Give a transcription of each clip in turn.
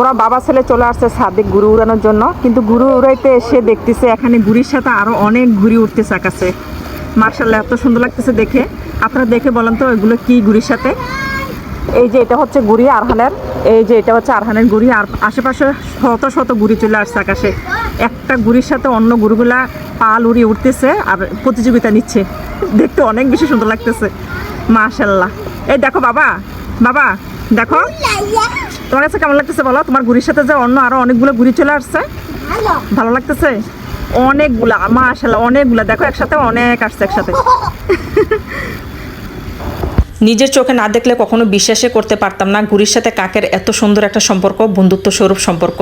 ওরা বাবা ছেলে চলে আসছে ছাদে গুরু উড়ানোর জন্য। কিন্তু গুরু উড়াইতে এসে দেখতেছে এখানে গুড়ির সাথে আরও অনেক ঘুড়ি উঠতেছে আকাশে। মার্শাল্লাহ এত সুন্দর লাগতেছে দেখে। আপনারা দেখে বলেন তো, এগুলো কি গুড়ির সাথে? এই যে এটা হচ্ছে গুড়ি আরহানের। এই যে এটা হচ্ছে আরহানের গুড়ি। আর আশেপাশে শত শত গুড়ি চলে আসছে আকাশে। একটা গুড়ির সাথে অন্য গুড়িগুলা পাল উড়িয়ে উঠতেছে আর প্রতিযোগিতা নিচ্ছে। দেখতে অনেক বেশি সুন্দর লাগতেছে। মাশাল্লাহ এই দেখো বাবা বাবা, দেখো। তোমার কাছে কেমন লাগতেছে বলো? তোমার গুড়ির সাথে যে অন্য আরও অনেকগুলো গুড়ি চলে আসছে? ভালো। লাগতেছে? অনেকগুলা আসলে অনেকগুলা। দেখো একসাথে অনেক আসছে একসাথে। নিজের চোখে না দেখলে কখনো বিশ্বাসে করতে পারতাম না। ঘুড়ির সাথে কাকের এত সুন্দর একটা সম্পর্ক বন্ধুত্ব স্বরূপ সম্পর্ক।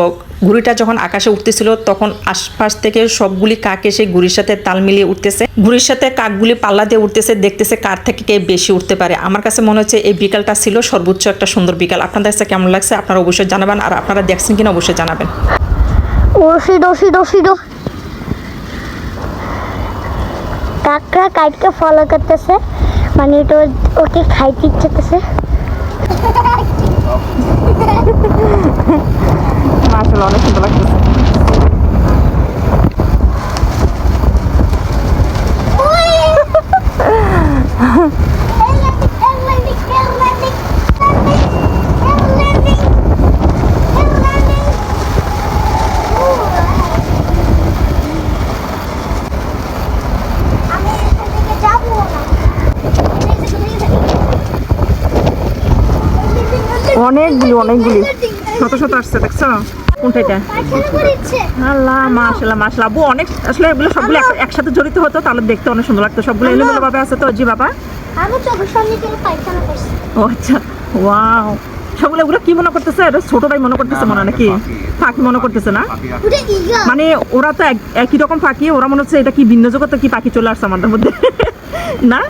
ঘুড়িটা যখন আকাশে উঠতেছিল, তখন আশপাশ থেকে সবগুলি কাক এসে ঘুড়ির সাথে তাল মিলিয়ে উঠতেছে। ঘুড়ির সাথে কাকগুলি পাল্লা দিয়ে উঠতেছে, দেখতেছে কার থেকে কে বেশি উঠতে পারে। আমার কাছে মনে হচ্ছে এই বিকালটা ছিল সর্বোচ্চ একটা সুন্দর বিকাল। আপনাদের কাছে কেমন লাগছে আপনারা অবশ্যই জানাবেন আর আপনারা দেখছেন কিনা অবশ্যই জানাবেন। কাকরা কাইটকে ফলো করতেছে। মানে তো ওকে খাইতে ইচ্ছে করছে মাছ অনেক সুন্দর লাগতেছে। অনেকগুলি। শত শত আসছে দেখছ? কোনটা এটা আল্লাহ মাশাল্লাহ মাশাল্লাহ আবু অনেক আসলে এগুলো সবগুলো একসাথে জড়িত হতো তাহলে দেখতে অনেক সুন্দর লাগতো। সবগুলো এলোমেলো ভাবে আছে তো জি বাবা? আমি চোখের সামনে থেকে পায়খানা করছি। ও আচ্ছা ওয়াও। সবগুলো এগুলো কি মনে করতেছে? এটা ছোট ভাই মনে করতেছে মনে নাকি? পাখি মনে করতেছে না? মানে ওরা তো এক- একই রকম পাখি ওরা মনে হচ্ছে এটা কি ভিন্ন জগতে কি পাখি চলে আসছে আমাদের মধ্যে। না?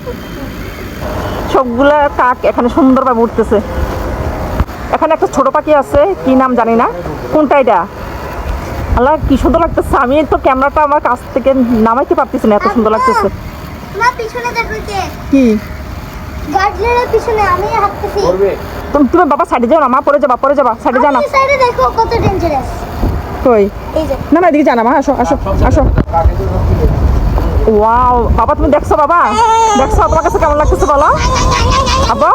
সবগুলা কাক এখানে সুন্দরভাবে উঠতেছে। এখানে একটা ছোট পাখি আছে কি নাম জানি না। কোনটা এটা? আল্লাহ কি সুন্দর লাগতেছে। আমি তো ক্যামেরাটা আমার কাছ থেকে নামাইতে পারতেছি না এত সুন্দর লাগতেছে। আমার পিছনে দেখো কে কি? গার্ডলারের পিছনে আমি হাঁটতেছি। তুমি তুমি বাবা সাইডে যাও না মা পরে যাবা পরে যাবা সাইডে যাও না। সাইডে দেখো কত ডেঞ্জারাস কই? না না এদিকে জানা মা আসো আসো আসো। ওয়াও বাবা তুমি দেখছ বাবা? দেখছ তোমার কাছে কেমন লাগতেছে বলো? আব্বা?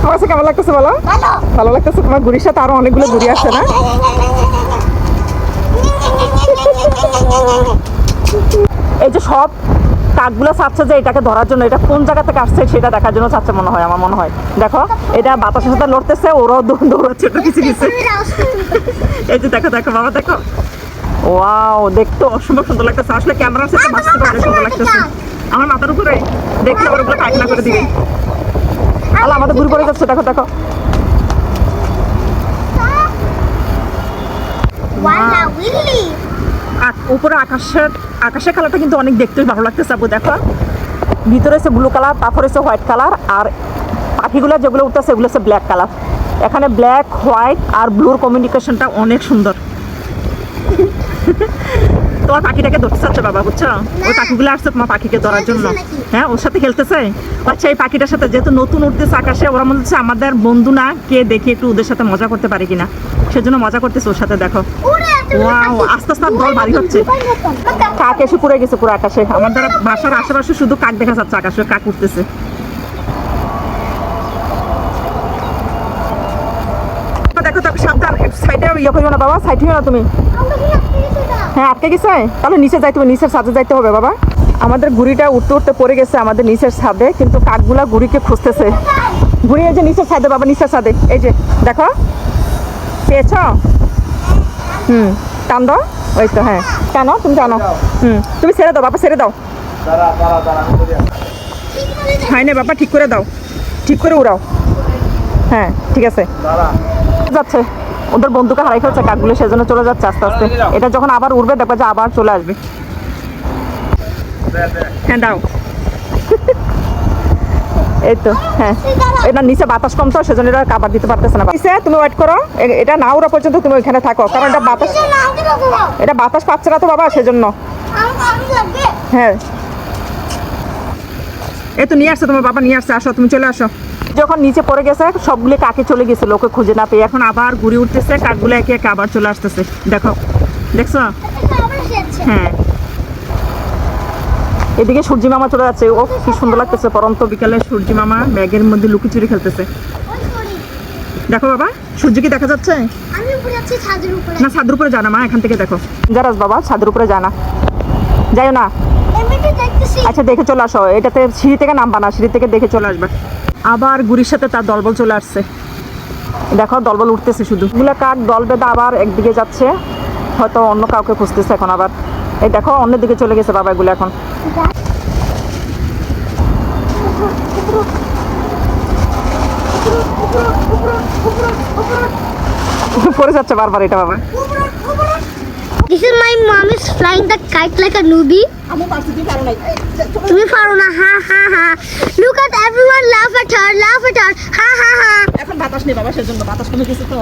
তোমার কাছে কেমন লাগতেছে বলো? ভালো। লাগতেছে? তোমার গুড়ির সাথে আরও অনেকগুলো গুড়ি আসছে না? এই যে সব কাকগুলো চাচ্ছে যে এটাকে ধরার জন্য এটা কোন জায়গা থেকে আসছে সেটা দেখার জন্য চাচ্ছে মনে হয় আমার মনে হয়। দেখো এটা বাতাসের সাথে লড়তেছে ওরাও দৌড়াচ্ছে ওটা কিছু কিছু এই যে দেখো দেখো বাবা দেখো। ওয়াও দেখতে অসম্ভব সুন্দর লাগতেছে। আসলে ক্যামেরার সাথে বাস্তবে অনেক সুন্দর লাগতেছে। আমার মাথার উপরে দেখতে আবার ওগুলো পায়খানা করে দিবে। আল্লাহ আমাদের ঘুরে পড়ে যাচ্ছে দেখো দেখো। উপরে আকাশের আকাশের কালারটা কিন্তু অনেক দেখতে ভালো লাগতেছে আপু দেখো। ভিতরে হচ্ছে ব্লু কালার তারপরে হচ্ছে হোয়াইট কালার আর পাখিগুলো যেগুলো উঠতেছে এগুলো হচ্ছে ব্ল্যাক কালার এখানে ব্ল্যাক হোয়াইট আর ব্লুর কমিউনিকেশনটা অনেক সুন্দর। তোমার পাখিটাকে ধরতে চাচ্ছে বাবা বুঝছ? ওই পাখিগুলো আসছে তোমার পাখিকে ধরার জন্য। হ্যাঁ ওর সাথে খেলতেছে? আচ্ছা এই পাখিটার সাথে যেহেতু নতুন উঠতেছে আকাশে ওরা মনে হচ্ছে আমাদের বন্ধু না কে দেখে একটু ওদের সাথে মজা করতে পারে কিনা। সেজন্য মজা করতেছে ওর সাথে দেখো। ওয়াও আস্তে আস্তে দল ভারী হচ্ছে। কাক এসে পুরো গেছে পুরো আকাশে। আমাদের বাসার আশেপাশে শুধু কাক দেখা যাচ্ছে আকাশে কাক উঠতেছে। দেখো দেখো সাবধান। সাইডে ইয়ে করিও না বাবা সাইড হইও না তুমি। হ্যাঁ আটকে গেছে? তাহলে নিচে যাইতে হবে, নিচের ছাদে যাইতে হবে বাবা। আমাদের গুড়িটা উঠতে উঠতে পড়ে গেছে আমাদের নিচের ছাদে, কিন্তু কাকগুলা গুড়িকে খুঁজতেছে। গুড়ি এই যে নিচের ছাদে বাবা, নিচের ছাদে। এই যে, দেখো। পেয়েছ? হুম, টান দাও। ওই তো হ্যাঁ। টানো, তুমি টানো। হুম, তুমি ছেড়ে দাও, বাবা, ছেড়ে দাও। হয় না বাবা, ঠিক করে দাও। ঠিক করে উড়াও। হ্যাঁ ঠিক আছে। যাচ্ছে। ওদের বন্ধুকে হারাই ফেলছে কাকগুলো সেজন্য চলে যাচ্ছে আস্তে আস্তে। এটা যখন আবার উঠবে দেখবে যে আবার চলে আসবে। হ্যাঁ দাও। এই তো হ্যাঁ। এটা নিচে বাতাস কম তো সেজন্য এটা কাবার দিতে পারতেছে না। নিচে তুমি ওয়েট করো। এটা না উড়া পর্যন্ত তুমি ওইখানে থাকো কারণ এটা বাতাস এটা বাতাস পাচ্ছে না তো বাবা সেজন্য। হ্যাঁ। এই তো নিয়ে আসছে তোমার বাবা নিয়ে আসছে আসো তুমি চলে আসো। যখন নিচে পড়ে গেছে সবগুলো কাকে চলে গেছিল ওকে খুঁজে না পেয়ে। এখন আবার ঘুরে উঠতেছে কাকগুলো একে একে আবার চলে আসতেছে। দেখো দেখছ? হ্যাঁ। এদিকে সূর্যি মামা চলে যাচ্ছে। ও কি সুন্দর লাগতেছে পরন্ত বিকালে সূর্যি মামা ব্যাগের মধ্যে লুকিচুরি খেলতেছে। দেখো বাবা সূর্য কি দেখা যাচ্ছে? আমি উপরে যাচ্ছি ছাদের উপরে না ছাদের উপরে জানা মা এখান থেকে দেখো। জারাস বাবা ছাদের উপরে জানা যাইও না। আচ্ছা দেখে চলে আসো। এটাতে সিঁড়ি থেকে নামবা না সিঁড়ি থেকে দেখে চলে আসবে। আবার গুড়ির সাথে তার দলবল চলে আসছে। দেখো, দলবল উঠতেছে শুধু। এগুলো কাক দল বেঁধে আবার একদিকে যাচ্ছে। হয়তো অন্য কাউকে খুঁজতেছে এখন আবার। এই দেখো, অন্যের দিকে চলে গেছে বাবা এগুলো এখন। পড়ে যাচ্ছে বারবার এটা বাবা। This is my mom is flying the kite like a newbie. তুমি পারো না হা হা হা Look at everyone laugh at her, laugh at her. হা হা হা এখন বাতাস নেই বাবা সেজন্য বাতাস কমে গেছে তো